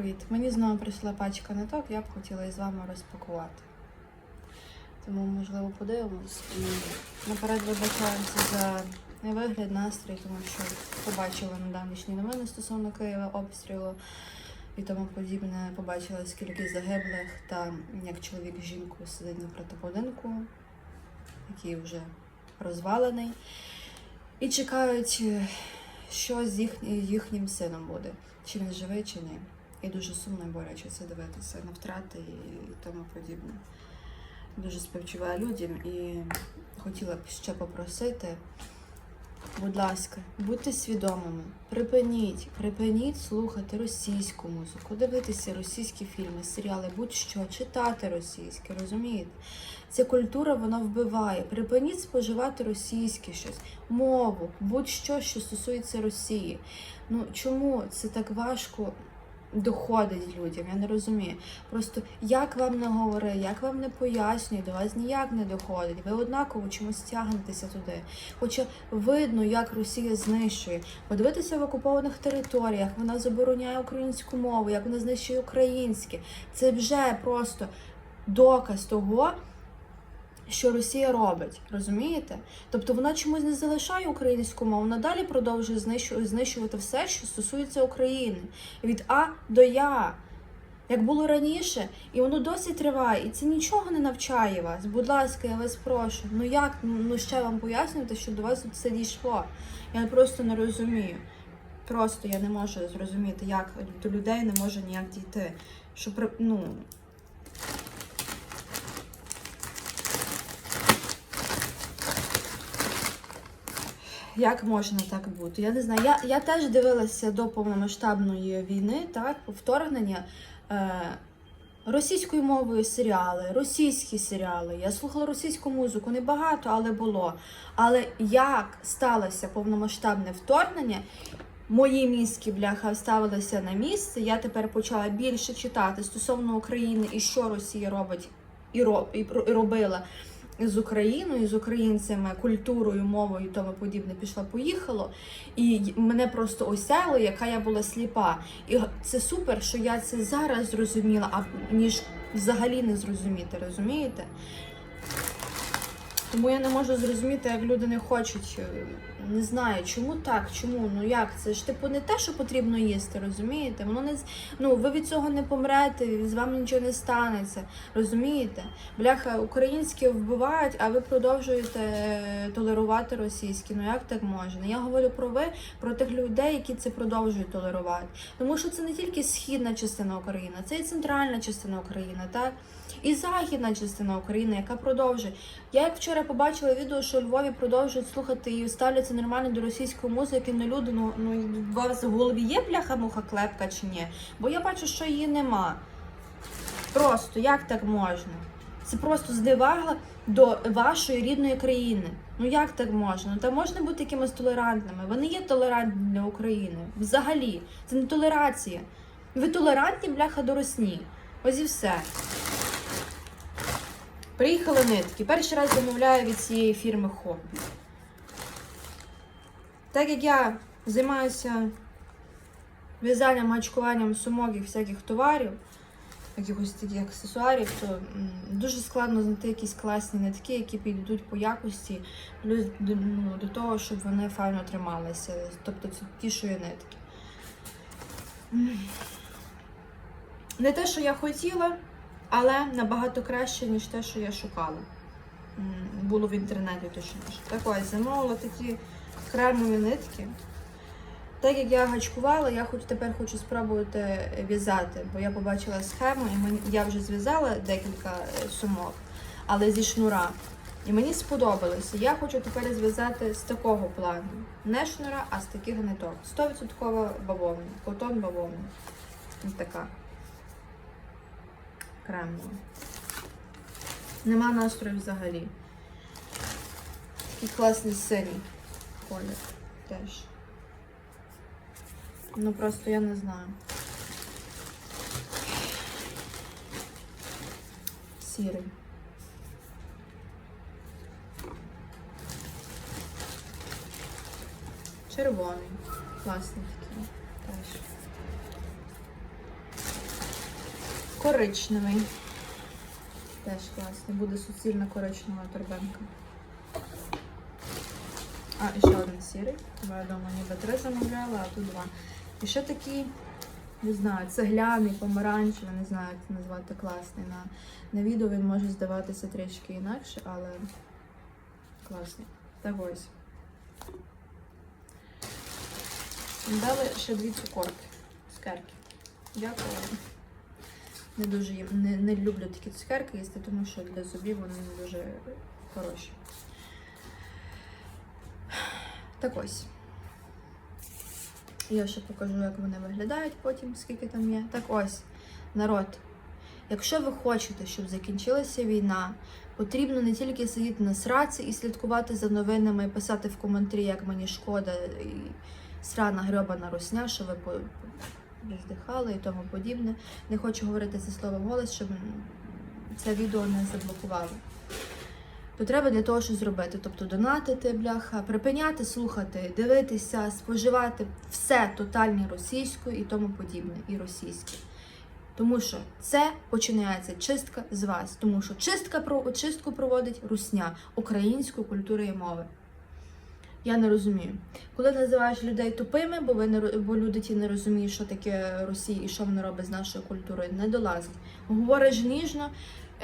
привіт! Мені знову прийшла пачка ниток, я б хотіла із вами розпакувати. Тому, можливо, подивимось. Наперед вибачаємося за невигляд, настрій, тому що побачила недавнішні новини стосовно Києва, обстрілу і тому подібне. Побачила скільки загиблих та як чоловік з жінкою сидить напроти будинку, який вже розвалений. І чекають, що з їх, їхнім сином буде, чи він живий, чи ні. І дуже сумно і боляче це дивитися на втрати і тому подібне. Дуже співчуваю людям і хотіла б ще попросити, будь ласка, будьте свідомими, припиніть, припиніть слухати російську музику, дивитися російські фільми, серіали, будь-що, читати російське, розумієте? Ця культура вона вбиває. Припиніть споживати російське щось, мову, будь-що, що стосується Росії. Ну чому це так важко доходить людям? Я не розумію. Просто як вам не говори, як вам не пояснюю, до вас ніяк не доходить. Ви однаково чомусь тягнетеся туди. Хоча видно, як Росія знищує. Подивитися в окупованих територіях, вона забороняє українську мову, як вона знищує українське. Це вже просто доказ того що Росія робить, розумієте? Тобто вона чомусь не залишає українську мову, вона далі продовжує знищувати все, що стосується України. Від А до Я. Як було раніше, і воно досі триває, і це нічого не навчає вас. Будь ласка, я вас прошу. Ну як ну ще вам пояснювати, що до вас тут все дійшло? Я просто не розумію. Просто я не можу зрозуміти, як до людей не може ніяк дійти. Що ну, Як можна так бути? Я не знаю. Я, я теж дивилася до повномасштабної війни, так, вторгнення е, російською мовою серіали, російські серіали. Я слухала російську музику, не багато, але було. Але як сталося повномасштабне вторгнення, мої мізки, бляха, ставилися на місце. Я тепер почала більше читати стосовно України і що Росія робить і, роб, і, робила з Україною, з українцями, культурою, мовою і тому подібне пішла, поїхало. І мене просто осяло, яка я була сліпа. І це супер, що я це зараз зрозуміла, а ніж взагалі не зрозуміти, розумієте? Тому я не можу зрозуміти, як люди не хочуть. е, Не знаю, чому так, чому, ну як це ж типу не те, що потрібно їсти, розумієте? Воно не ну ви від цього не помрете, з вами нічого не станеться, розумієте? Бляха, українські вбивають, а ви продовжуєте е, толерувати російські. Ну як так можна? Я говорю про ви, про тих людей, які це продовжують толерувати. Тому що це не тільки східна частина України, це і центральна частина України, так? І західна частина України, яка продовжує. Я як вчора побачила відео, що у Львові продовжують слухати і ставляться нормально до російської музики. Ну люди, ну, ну у вас в голові є бляха-муха клепка чи ні? Бо я бачу, що її нема. Просто як так можна? Це просто зневага до вашої рідної країни. Ну як так можна? Ну та можна бути якимось толерантними. Вони є толерантні для України. Взагалі, це не толерація. Ви толерантні, бляха, до росні. Ось і все. Приїхали нитки. Перший раз замовляю від цієї фірми хобі. Так як я займаюся в'язанням, мачкуванням сумок і всяких товарів, якихось таких аксесуарів, то дуже складно знайти якісь класні нитки, які підійдуть по якості, плюс ну, до того, щоб вони файно трималися. Тобто це ті, що є нитки. Не те, що я хотіла, але набагато краще, ніж те, що я шукала. Було в інтернеті точніше. Так ось, замовила такі кремові нитки. Так як я гачкувала, я хоч тепер хочу спробувати в'язати, бо я побачила схему, і мені, я вже зв'язала декілька е, сумок, але зі шнура. І мені сподобалося. Я хочу тепер зв'язати з такого плану. Не шнура, а з таких ниток. 100% бавовна, котон бавовна. Така. Кремова. Нема настрою взагалі. Такий класний синій колір теж. Ну просто я не знаю. Сірий. Червоний. Класний такий теж. Коричневий. Теж класний. Буде суцільна коричнева торбинка. А, і ще один сірий. Бо я дома ніби три замовляла, а тут два. І ще такий, не знаю, цегляний, помаранчевий, не знаю, як це назвати класний. На, на відео він може здаватися трішки інакше, але класний. Так ось. Дали ще дві цукорки. Цукерки. Дякую. Не дуже їм, не, не люблю такі цукерки їсти, тому що для зубів вони не дуже хороші. Так ось. Я ще покажу, як вони виглядають потім, скільки там є. Так ось, народ. Якщо ви хочете, щоб закінчилася війна, потрібно не тільки сидіти на сраці і слідкувати за новинами, і писати в коментарі, як мені шкода, і срана грьобана русня, що ви по- роздихали і тому подібне. Не хочу говорити це слово вголос, щоб це відео не заблокували. То треба для того, що зробити. Тобто донатити, бляха, припиняти слухати, дивитися, споживати все тотальні російською і тому подібне, і російське. Тому що це починається чистка з вас, тому що чистка про чистку проводить русня української культури і мови. Я не розумію. Коли називаєш людей тупими, бо ви не бо люди ті не розуміють, що таке Росія і що вона робить з нашою культурою, не долазить. Говориш ніжно,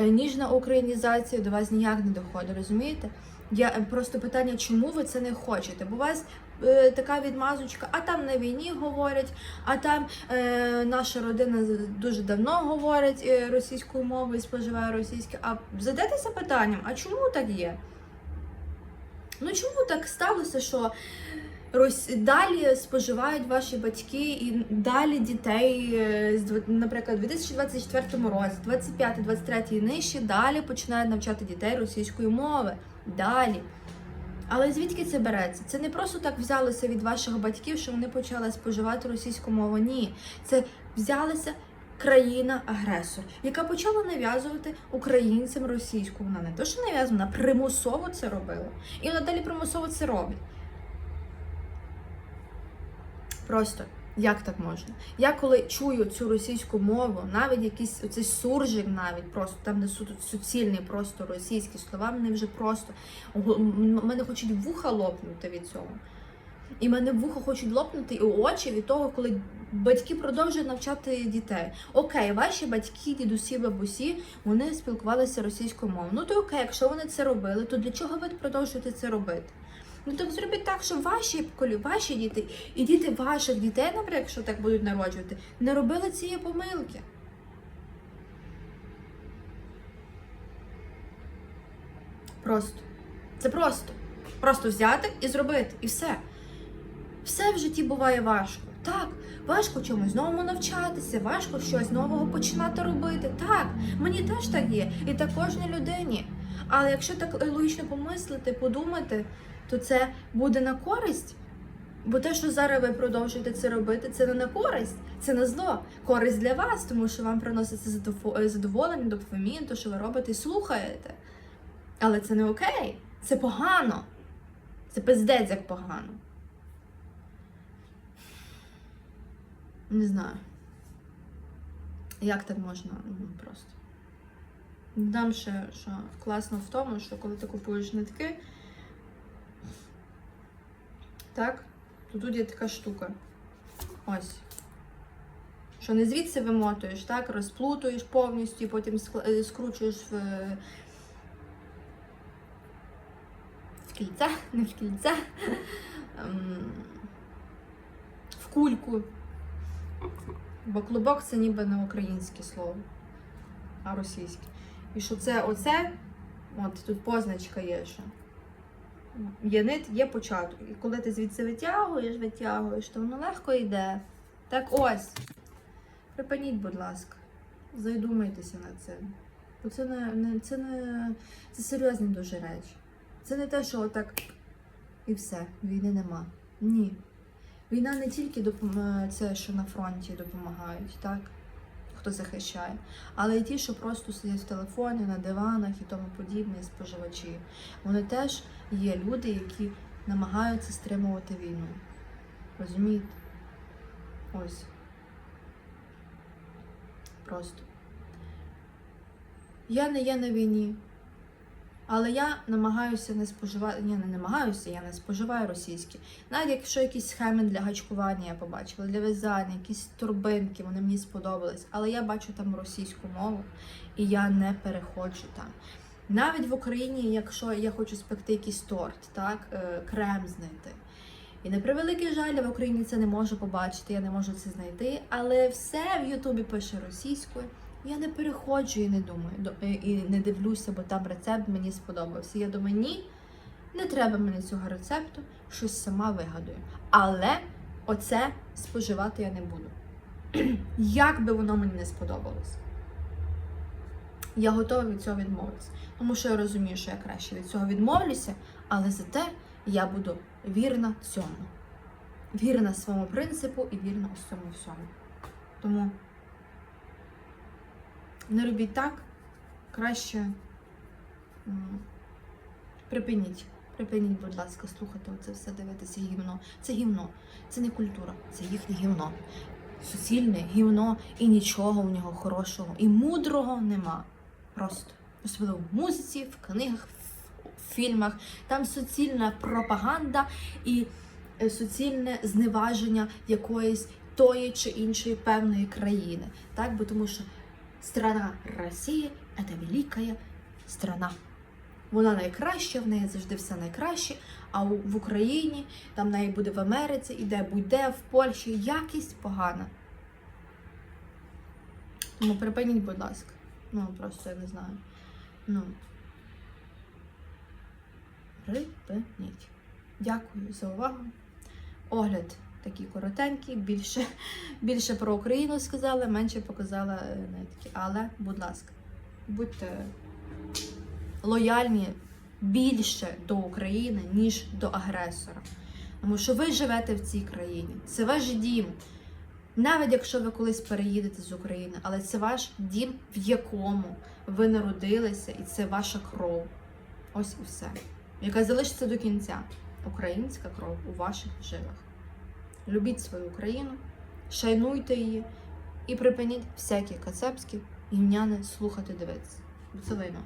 е, ніжна українізація до вас ніяк не доходить, розумієте? Я е, просто питання, чому ви це не хочете? Бо у вас е, така відмазочка, а там на війні говорять, а там е, наша родина дуже давно говорить е, російською мовою споживає російське. А задайтеся питанням, а чому так є? Ну чому так сталося, що далі споживають ваші батьки і далі дітей, е, наприклад, у 2024 році, 25, 23 і нижче, далі починають навчати дітей російської мови. Далі. Але звідки це береться? Це не просто так взялося від ваших батьків, що вони почали споживати російську мову. Ні, це взялася країна-агресор, яка почала нав'язувати українцям російську. Вона не то, що нав'язувала, вона примусово це робила. І вона далі примусово це робить. Просто як так можна? Я коли чую цю російську мову, навіть якийсь оцей суржик, навіть просто там не су- суцільний, просто російські слова, мене вже просто мене хочуть вуха лопнути від цього. І мене вуха хочуть лопнути і очі від того, коли батьки продовжують навчати дітей. Окей, ваші батьки, дідусі, бабусі, вони спілкувалися російською мовою. Ну то окей, якщо вони це робили, то для чого ви продовжуєте це робити? Ну так зробіть так, щоб ваші колі- ваші діти і діти ваших дітей, наприклад, якщо так будуть народжувати, не робили цієї помилки. Просто. Це просто. Просто взяти і зробити. І все. Все в житті буває важко. Так, важко чомусь новому навчатися, важко щось нового починати робити. Так, мені теж так є. І так кожній людині. Але якщо так логічно помислити, подумати, то це буде на користь. Бо те, що зараз ви продовжуєте це робити, це не на користь, це на зло. Користь для вас, тому що вам приноситься е, задоволення, дофамін, то, що ви робите і слухаєте. Але це не окей, це погано. Це пиздець як погано. Не знаю. Як так можна Ну, просто. Дам ще, що класно в тому, що коли ти купуєш нитки, так, то тут є така штука. Ось. Що не звідси вимотуєш, так, розплутуєш повністю, потім е, скручуєш в, в кільця, не в кільця, ем, в кульку. Бо клубок це ніби не українське слово, а російське. І що це оце, от тут позначка є ще. Є нит, є початок. І коли ти звідси витягуєш, витягуєш, то воно легко йде. Так ось. Припиніть, будь ласка. Задумайтеся над цим. Бо це не, не, це не це серйозні дуже речі. Це не те, що отак і все, війни нема. Ні. Війна не тільки допом... це, що на фронті допомагають, так? Хто захищає, але й ті, що просто сидять в телефоні, на диванах і тому подібне, споживачі. Вони теж є люди, які намагаються стримувати війну. Розумієте? Ось. Просто. Я не є на війні. Але я намагаюся не споживати. Ні, не намагаюся, я не споживаю російські. Навіть якщо якісь схеми для гачкування я побачила, для в'язання, якісь турбинки, вони мені сподобались. Але я бачу там російську мову і я не переходжу там. Навіть в Україні, якщо я хочу спекти якийсь торт, так, е, крем знайти. І на превеликий жаль, я в Україні це не можу побачити, я не можу це знайти. Але все в Ютубі пише російською. Я не переходжу і не думаю, е, і не дивлюся, бо там рецепт мені сподобався. Я думаю, ні, не треба мені цього рецепту, щось сама вигадую. Але оце споживати я не буду. Як би воно мені не сподобалось. Я готова від цього відмовитися. Тому що я розумію, що я краще від цього відмовлюся, але зате я буду вірна цьому. Вірна своєму принципу і вірна ось цьому всьому. Тому не робіть так, краще припиніть. Припиніть, будь ласка, слухати оце все, дивитися гівно. Це гівно, це не культура, це їхнє гівно. Суцільне гівно і нічого в нього хорошого і мудрого нема. Просто. Особливо в музиці, в книгах, в фільмах. Там суцільна пропаганда і е, суцільне зневаження якоїсь тої чи іншої певної країни. Так? Бо тому що страна Росія це велика страна. Вона найкраща, в неї завжди все найкраще. А в Україні, там в неї буде в Америці, і де будь-де, в Польщі якість погана. Тому припиніть, будь ласка. Ну, просто я не знаю. Ну. Припиніть. Дякую за увагу. Огляд такий коротенький, більше, більше про Україну сказала, менше показала е, нитки. Але, будь ласка, будьте лояльні більше до України, ніж до агресора. Тому що ви живете в цій країні. Це ваш дім. Навіть якщо ви колись переїдете з України, але це ваш дім, в якому ви народилися, і це ваша кров. Ось і все. Яка залишиться до кінця. Українська кров у ваших жилах. Любіть свою країну, шайнуйте її і припиніть всякі кацапські гімняни слухати дивитися. Це лайно.